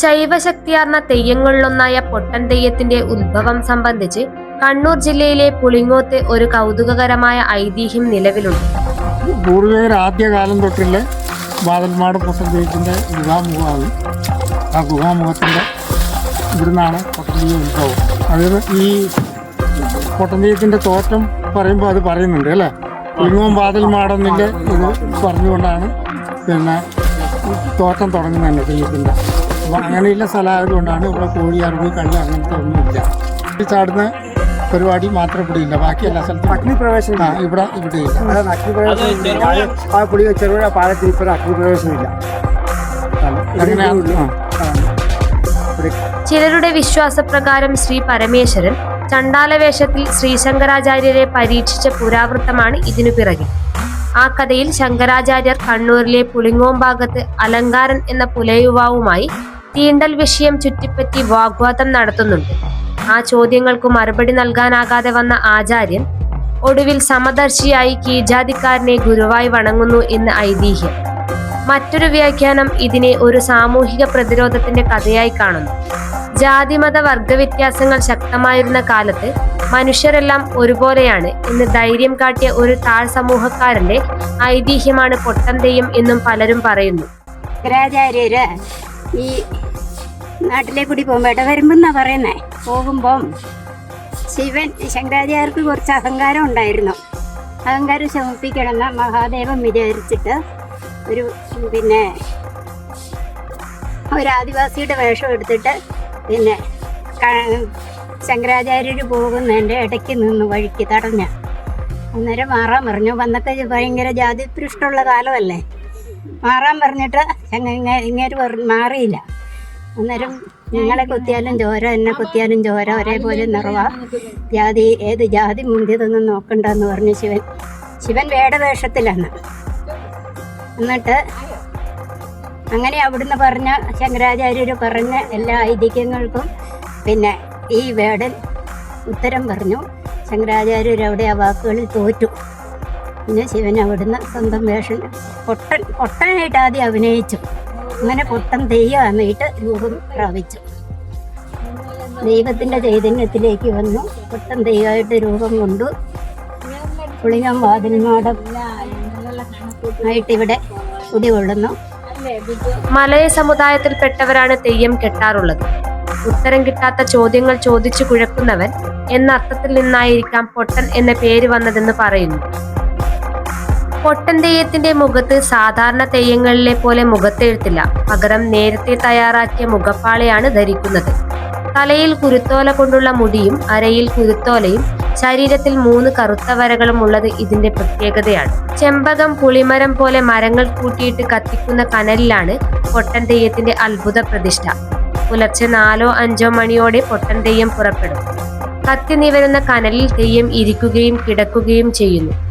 ശൈവശക്തിയാർന്ന തെയ്യങ്ങളിലൊന്നായ പൊട്ടൻ തെയ്യത്തിന്റെ ഉത്ഭവം സംബന്ധിച്ച് കണ്ണൂർ ജില്ലയിലെ പുളിങ്ങോത്ത് ഒരു കൗതുകകരമായ ഐതിഹ്യം നിലവിലുണ്ട്. പൂർവികർ ആദ്യകാലം തൊട്ടുള്ള പൊട്ടൻ തെയ്യത്തിന്റെ ഗുഹാമുഖമാണ്. ആ ഗുഹാമുഖത്തിന്റെ ഇവിടുന്നാണ് തെയ്യം ഉത്ഭവം. അതായത് ഈ പൊട്ടൻ തെയ്യത്തിന്റെ തോറ്റം പറയുമ്പോൾ അത് പറയുന്നുണ്ട് അല്ലേ? പുളിങ്ങോം ബാദൽമാടെന്നിന്റെ ഇത് പറഞ്ഞുകൊണ്ടാണ് പിന്നെ തോറ്റം തുടങ്ങുന്നത് അപ്പോൾ അങ്ങനെയുള്ള സ്ഥലമായതുകൊണ്ടാണ് ഇവിടെ കോഴി അറിവ് കള്ളി അങ്ങനത്തെ ഒന്നുമില്ല ചാടുന്ന പരിപാടി മാത്രം ഇവിടെ ഇല്ല. ബാക്കി എല്ലാ സ്ഥലത്തും അഗ്നിപ്രവേശനം ആ ഇവിടെ ഇവിടെ അഗ്നിപ്രവേശനം ആ പുളി ചെറുപുഴ പാലത്തിൽ ഇപ്പോൾ അഗ്നിപ്രവേശനമില്ല ചിലരുടെ വിശ്വാസപ്രകാരം ശ്രീ പരമേശ്വരൻ ചണ്ടാലവേഷത്തിൽ ശ്രീശങ്കരാചാര്യരെ പരീക്ഷിച്ച പുരാവൃത്തമാണ് ഇതിനു പിറകിൽ ആ കഥയിൽ ശങ്കരാചാര്യർ കണ്ണൂരിലെ പുളിങ്ങോം ഭാഗത്ത് അലങ്കാരൻ എന്ന പുലയുവാവുമായി തീണ്ടൽ വിഷയം ചുറ്റിപ്പറ്റി വാഗ്വാദം നടത്തുന്നുണ്ട്. ആ ചോദ്യങ്ങൾക്ക് മറുപടി നൽകാനാകാതെ വന്ന ആചാര്യൻ ഒടുവിൽ സമദർശിയായി കീജാതിക്കാരനെ ഗുരുവായി വണങ്ങുന്നു എന്ന് ഐതിഹ്യം. മറ്റൊരു വ്യാഖ്യാനം ഇതിനെ ഒരു സാമൂഹിക പ്രതിരോധത്തിന്റെ കഥയായി കാണുന്നു. ജാതിമത വർഗവ്യത്യാസങ്ങൾ ശക്തമായിരുന്ന കാലത്ത് മനുഷ്യരെല്ലാം ഒരുപോലെയാണ് എന്ന് ധൈര്യം കാട്ടിയ ഒരു താഴ് സമൂഹക്കാരന്റെ ഐതിഹ്യമാണ് പൊട്ടൻ എന്നും പലരും പറയുന്നു. ഈ നാട്ടിലെ കൂടി പോകുമ്പോൾ ഇടവരുമ്പെന്നാ പറയുന്നേ? പോകുമ്പം ശിവൻ ശങ്കരാചാര്യർക്ക് കുറച്ച് അഹങ്കാരം ഉണ്ടായിരുന്നു. അഹങ്കാരം ശമിപ്പിക്കണമെന്ന് മഹാദേവൻ വിചാരിച്ചിട്ട് ഒരു പിന്നെ ഒരു ആദിവാസിയുടെ വേഷം എടുത്തിട്ട് പിന്നെ ശങ്കരാചാര്യർ പോകുന്നതിന്റെ ഇടയ്ക്ക് നിന്ന് വഴിക്ക് തടഞ്ഞ. അന്നേരം മാറാൻ പറഞ്ഞു. വന്നൊക്കെ ഭയങ്കര ജാതിപ്രിഷ്ടമുള്ള കാലമല്ലേ? മാറാൻ പറഞ്ഞിട്ട് ഇങ്ങേര് മാറിയില്ല. അന്നേരം നിങ്ങളെ കുത്തിയാലും ചോര എന്നെ കുത്തിയാലും ചോര ഒരേപോലെ നിറവ. ജാതി ഏത് ജാതി മുന്തിയതൊന്നും നോക്കണ്ടെന്ന് പറഞ്ഞു ശിവൻ. ശിവൻ വേടവേഷത്തിലാണ്. എന്നിട്ട് അങ്ങനെ അവിടുന്ന് പറഞ്ഞ ശങ്കരാചാര്യർ പറഞ്ഞ എല്ലാ ഐതിഹ്യങ്ങൾക്കും പിന്നെ ഈ വേടൻ ഉത്തരം പറഞ്ഞു. ശങ്കരാചാര്യർ അവിടെ ആ വാക്കുകളിൽ തോറ്റു. പിന്നെ ശിവൻ അവിടുന്ന് സ്വന്തം വേഷം പൊട്ടൻ പൊട്ടനായിട്ട് ആദ്യം അഭിനയിച്ചു. അങ്ങനെ പൊട്ടം എന്നിട്ട് രൂപം പ്രാപിച്ചു. ദൈവത്തിന്റെ ചൈതന്യത്തിലേക്ക് വന്നു. പൊട്ടം തെയ്യമായിട്ട് രൂപം കൊണ്ടു. പുളിങ്ങം ആയിട്ട് ഇവിടെ കുടികൊള്ളുന്നു മലയ സമുദായത്തിൽപ്പെട്ടവരാണ് തെയ്യം കെട്ടാറുള്ളത്. ഉത്തരം കിട്ടാത്ത ചോദ്യങ്ങൾ ചോദിച്ചു കുഴക്കുന്നവൻ എന്ന അർത്ഥത്തിൽ നിന്നായിരിക്കാം പൊട്ടൻ എന്ന പേര് വന്നതെന്ന് പറയുന്നു. പൊട്ടൻ തെയ്യത്തിന്റെ മുഖത്ത് സാധാരണ തെയ്യങ്ങളിലെ പോലെ മുഖത്തെഴുത്തില്ല. പകരം നേരത്തെ തയ്യാറാക്കിയ മുഖപ്പാളയാണ് ധരിക്കുന്നത്. തലയിൽ കുരുത്തോല കൊണ്ടുള്ള മുടിയും അരയിൽ കുരുത്തോലയും ശരീരത്തിൽ മൂന്ന് കറുത്ത വരകളും ഉള്ളത് ഇതിന്റെ പ്രത്യേകതയാണ്. ചെമ്പകം പുളിമരം പോലെ മരങ്ങൾ കൂട്ടിയിട്ട് കത്തിക്കുന്ന കനലിലാണ് പൊട്ടൻ തെയ്യത്തിന്റെ അത്ഭുത പ്രതിഷ്ഠ. പുലർച്ചെ നാലോ അഞ്ചോ മണിയോടെ പൊട്ടൻ തെയ്യം പുറപ്പെടും. കത്തി നിവരുന്ന കനലിൽ തെയ്യം ഇരിക്കുകയും കിടക്കുകയും ചെയ്യുന്നു.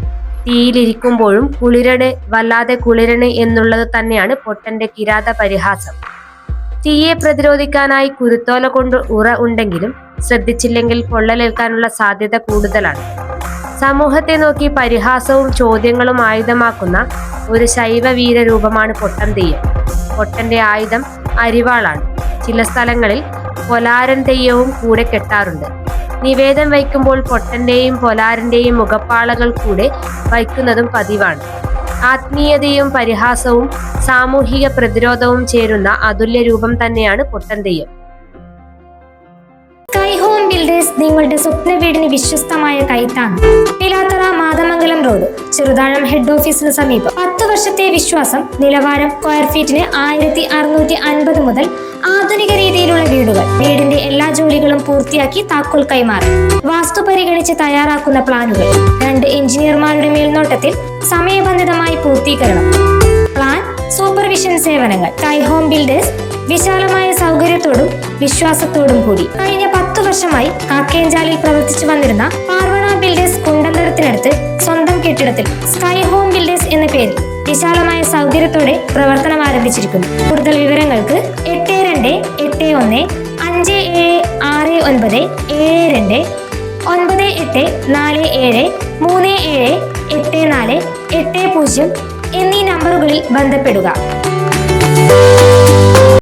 തീയിലിരിക്കുമ്പോഴും കുളിരണ് വല്ലാതെ കുളിരണ് എന്നുള്ളത് തന്നെയാണ് പൊട്ടന്റെ കിരാത പരിഹാസം. തീയെ പ്രതിരോധിക്കാനായി കുരുത്തോല കൊണ്ട് ഉറ ഉണ്ടെങ്കിലും ശ്രദ്ധിച്ചില്ലെങ്കിൽ പൊള്ളലേൽക്കാനുള്ള സാധ്യത കൂടുതലാണ്. സമൂഹത്തെ നോക്കി പരിഹാസവും ചോദ്യങ്ങളും ആയുധമാക്കുന്ന ഒരു ശൈവ വീരരൂപമാണ് പൊട്ടൻ തെയ്യം പൊട്ടന്റെ ആയുധം അരിവാളാണ്. ചില സ്ഥലങ്ങളിൽ പൊലാരൻ തെയ്യവും കൂടെ കെട്ടാറുണ്ട്. നിവേദം വയ്ക്കുമ്പോൾ പൊട്ടന്റെയും പൊലാരന്റെയും മുഖപ്പാളകൾ കൂടെ വയ്ക്കുന്നതും പതിവാണ്. ആത്മീയതയും പരിഹാസവും സാമൂഹിക പ്രതിരോധവും ചേരുന്ന അതുല്യ രൂപം തന്നെയാണ് പൊട്ടൻ ഹോം ബിൽഡേഴ്സ് നിങ്ങളുടെ സ്വപ്ന വീടിന് വിശ്വസ്തമായ കൈത്താണ് പിലാത്തറ മാതമംഗലം റോഡ് ചെറുതാഴം ഹെഡ് ഓഫീസിന് സമീപം. വർഷത്തെ വിശ്വാസം നിലവാരം സ്ക്വയർ ഫീറ്റിന് ആയിരത്തി അറുന്നൂറ്റി അൻപത് മുതൽ ആധുനിക രീതിയിലുള്ള വീടുകൾ വീടിന്റെ എല്ലാ ജോലികളും പൂർത്തിയാക്കി താക്കോൽ കൈമാറി. വാസ്തു പരിഗണിച്ച് തയ്യാറാക്കുന്ന പ്ലാനുകൾ രണ്ട് എഞ്ചിനീയർമാരുടെ മേൽനോട്ടത്തിൽ സമയബന്ധിതമായി പൂർത്തീകരണം. പ്ലാൻ സൂപ്പർവിഷൻ സേവനങ്ങൾ സ്കൈ ഹോം ബിൽഡേഴ്സ് വിശാലമായ സൗകര്യത്തോടും വിശ്വാസത്തോടും കൂടി. കഴിഞ്ഞ പത്തു വർഷമായി കാക്കേഞ്ചാലിൽ പ്രവർത്തിച്ചു വന്നിരുന്ന പാർവണ ബിൽഡേഴ്സ് കുണ്ടന്തരത്തിനടുത്ത് സ്വന്തം കെട്ടിടത്തിൽ സ്കൈ ഹോം ബിൽഡേഴ്സ് എന്ന പേരിൽ വിശാലമായ സൗകര്യത്തോടെ പ്രവർത്തനം ആരംഭിച്ചിരിക്കുന്നു. കൂടുതൽ വിവരങ്ങൾക്ക് എട്ട് രണ്ട് എട്ട് ഒന്ന് അഞ്ച് ഏഴ് ആറ് ഒൻപത് ഏഴ് രണ്ട് ഒൻപത് എട്ട് നാല് ഏഴ് മൂന്ന് ഏഴ് എട്ട് നാല് എട്ട് പൂജ്യം എന്നീ നമ്പറുകളിൽ ബന്ധപ്പെടുക.